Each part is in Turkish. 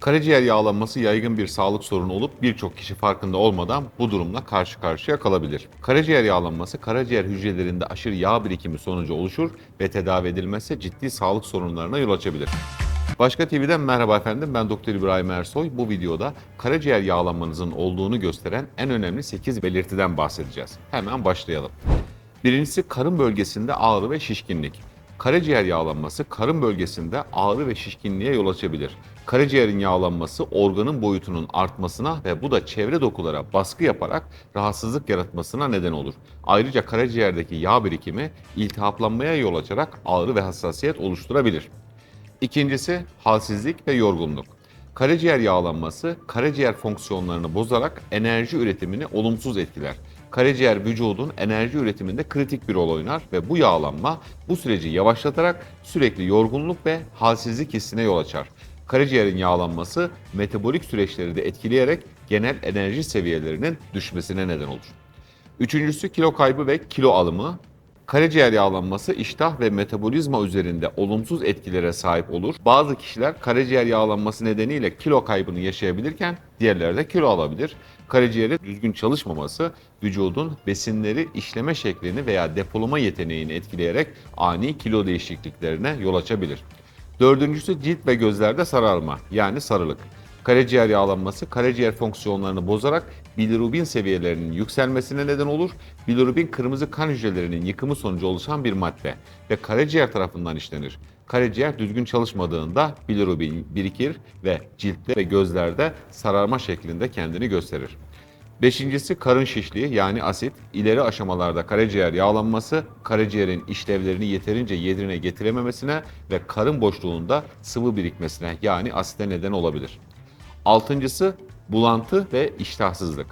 Karaciğer yağlanması yaygın bir sağlık sorunu olup birçok kişi farkında olmadan bu durumla karşı karşıya kalabilir. Karaciğer yağlanması karaciğer hücrelerinde aşırı yağ birikimi sonucu oluşur ve tedavi edilmezse ciddi sağlık sorunlarına yol açabilir. Başka TV'den merhaba efendim ben Doktor İbrahim Ersoy. Bu videoda karaciğer yağlanmanızın olduğunu gösteren en önemli 8 belirtiden bahsedeceğiz. Hemen başlayalım. Birincisi karın bölgesinde ağrı ve şişkinlik. Karaciğer yağlanması karın bölgesinde ağrı ve şişkinliğe yol açabilir. Karaciğerin yağlanması organın boyutunun artmasına ve bu da çevre dokulara baskı yaparak rahatsızlık yaratmasına neden olur. Ayrıca karaciğerdeki yağ birikimi iltihaplanmaya yol açarak ağrı ve hassasiyet oluşturabilir. İkincisi halsizlik ve yorgunluk. Karaciğer yağlanması karaciğer fonksiyonlarını bozarak enerji üretimini olumsuz etkiler. Karaciğer vücudun enerji üretiminde kritik bir rol oynar ve bu yağlanma bu süreci yavaşlatarak sürekli yorgunluk ve halsizlik hissine yol açar. Karaciğerin yağlanması metabolik süreçleri de etkileyerek genel enerji seviyelerinin düşmesine neden olur. Üçüncüsü kilo kaybı ve kilo alımı. Karaciğer yağlanması iştah ve metabolizma üzerinde olumsuz etkilere sahip olur. Bazı kişiler karaciğer yağlanması nedeniyle kilo kaybını yaşayabilirken diğerleri de kilo alabilir. Karaciğerin düzgün çalışmaması vücudun besinleri işleme şeklini veya depolama yeteneğini etkileyerek ani kilo değişikliklerine yol açabilir. Dördüncüsü cilt ve gözlerde sararma yani sarılık. Karaciğer yağlanması karaciğer fonksiyonlarını bozarak bilirubin seviyelerinin yükselmesine neden olur. Bilirubin kırmızı kan hücrelerinin yıkımı sonucu oluşan bir madde ve karaciğer tarafından işlenir. Karaciğer düzgün çalışmadığında bilirubin birikir ve ciltte ve gözlerde sararma şeklinde kendini gösterir. Beşincisi karın şişliği yani asit. İleri aşamalarda karaciğer yağlanması karaciğerin işlevlerini yeterince yerine getirememesine ve karın boşluğunda sıvı birikmesine yani asite neden olabilir. Altıncısı bulantı ve iştahsızlık.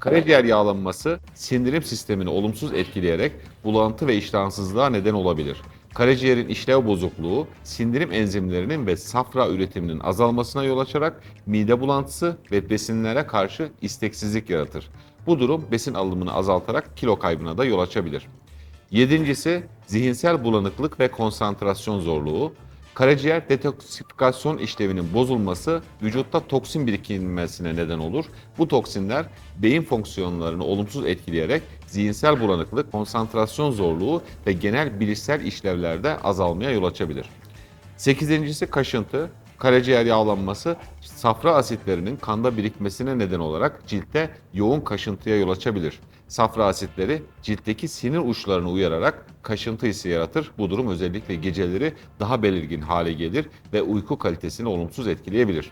Karaciğer yağlanması sindirim sistemini olumsuz etkileyerek bulantı ve iştahsızlığa neden olabilir. Karaciğerin işlev bozukluğu, sindirim enzimlerinin ve safra üretiminin azalmasına yol açarak mide bulantısı ve besinlere karşı isteksizlik yaratır. Bu durum besin alımını azaltarak kilo kaybına da yol açabilir. Yedincisi zihinsel bulanıklık ve konsantrasyon zorluğu. Karaciğer detoksifikasyon işlevinin bozulması vücutta toksin birikilmesine neden olur. Bu toksinler beyin fonksiyonlarını olumsuz etkileyerek zihinsel bulanıklık, konsantrasyon zorluğu ve genel bilişsel işlevlerde azalmaya yol açabilir. Sekizincisi kaşıntı. Karaciğer yağlanması safra asitlerinin kanda birikmesine neden olarak ciltte yoğun kaşıntıya yol açabilir. Safra asitleri ciltteki sinir uçlarını uyararak kaşıntı hissi yaratır. Bu durum özellikle geceleri daha belirgin hale gelir ve uyku kalitesini olumsuz etkileyebilir.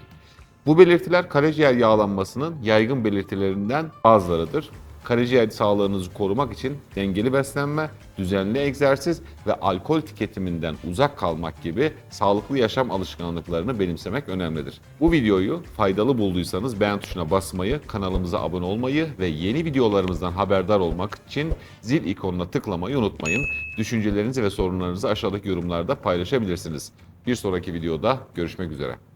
Bu belirtiler karaciğer yağlanmasının yaygın belirtilerinden bazılarıdır. Karaciğer sağlığınızı korumak için dengeli beslenme, düzenli egzersiz ve alkol tüketiminden uzak kalmak gibi sağlıklı yaşam alışkanlıklarını benimsemek önemlidir. Bu videoyu faydalı bulduysanız beğen tuşuna basmayı, kanalımıza abone olmayı ve yeni videolarımızdan haberdar olmak için zil ikonuna tıklamayı unutmayın. Düşüncelerinizi ve sorunlarınızı aşağıdaki yorumlarda paylaşabilirsiniz. Bir sonraki videoda görüşmek üzere.